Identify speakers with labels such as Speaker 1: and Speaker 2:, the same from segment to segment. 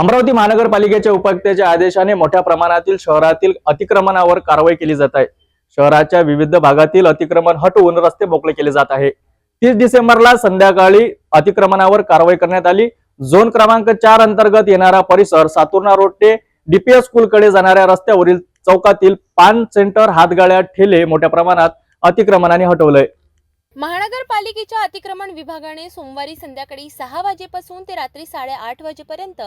Speaker 1: अमरावती महानगरपालिकेच्या उपायुक्ताच्या आदेशाने मोठ्या प्रमाणातील शहरातील अतिक्रमणावर कारवाई केली जात आहे. शहराच्या विविध भागातील अतिक्रमण हटवून रस्ते मोकळे केले जात आहे. तीस डिसेंबरला संध्याकाळी अतिक्रमणावर कारवाई करण्यात आली. झोन क्रमांक चार अंतर्गत येणारा परिसर सातुर्णा रोड ते डीपीएस स्कूलकडे जाणाऱ्या रस्त्यावरील चौकातील पान सेंटर हातगाळ्या ठेले मोठ्या प्रमाणात अतिक्रमणाने हटवलंय.
Speaker 2: महानगरपालिकेच्या अतिक्रमण विभागाने सोमवारी संध्याकाळी सहा वाजेपासून ते रात्री साडेआठ वाजेपर्यंत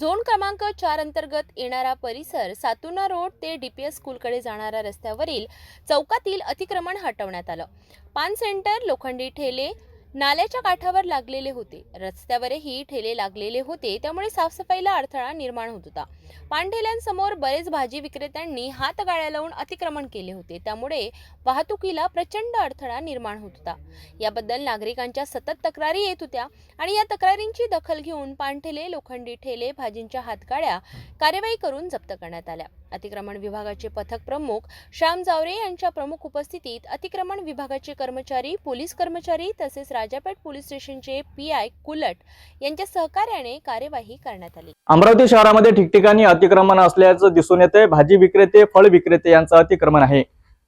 Speaker 2: झोन क्रमांक चार अंतर्गत येणारा परिसर सातुना रोड ते डीपीएस स्कूलकडे जाणाऱ्या रस्त्यावरील चौकातील अतिक्रमण हटवण्यात आलं. पान सेंटर लोखंडी ठेले नाल्याच्या काठावर लागलेले होते. रस्त्यावरही ठेले लागलेले होते. त्यामुळे साफसफाईला अडथळा निर्माण होत होता. पानठेल्यांसमोर बरेच भाजी विक्रेत्यांनी हातगाड्या लावून अतिक्रमण केले होते. त्यामुळे वाहतुकीला प्रचंड अडथळा निर्माण होत होता. याबद्दल नागरिकांच्या सतत तक्रारी येत होत्या आणि या तक्रारींची दखल घेऊन पानठेले लोखंडी ठेले भाजींच्या हातगाड्या कार्यवाही करून जप्त करण्यात आल्या. अतिक्रमण विभागाचे पथक प्रमुख श्याम जावरे यांच्या प्रमुख उपस्थितीत अतिक्रमण विभागाचे कर्मचारी पोलीस कर्मचारी तसेच राजापेठ पोलीस स्टेशनचे पी आय कुलट यांच्या सहकार्याने कार्यवाही करण्यात आली.
Speaker 1: अमरावती शहरामध्ये ठिकठिकाणी अतिक्रमण असल्याचं दिसून येते भाजी विक्रेते फळ विक्रेते यांचं अतिक्रमण आहे.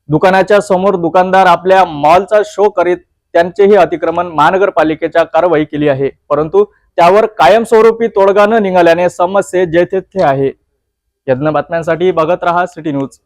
Speaker 1: दुकानाच्या समोर दुकानदार आपल्या मॉलचा शो करीत त्यांचेही अतिक्रमण महानगरपालिकेच्या कारवाई केली आहे. परंतु त्यावर कायमस्वरूपी तोडगा न निघाल्याने समस्ये जेथे आहे. यज्ञ बातम्यांसाठी बघत रहा सिटी न्यूज.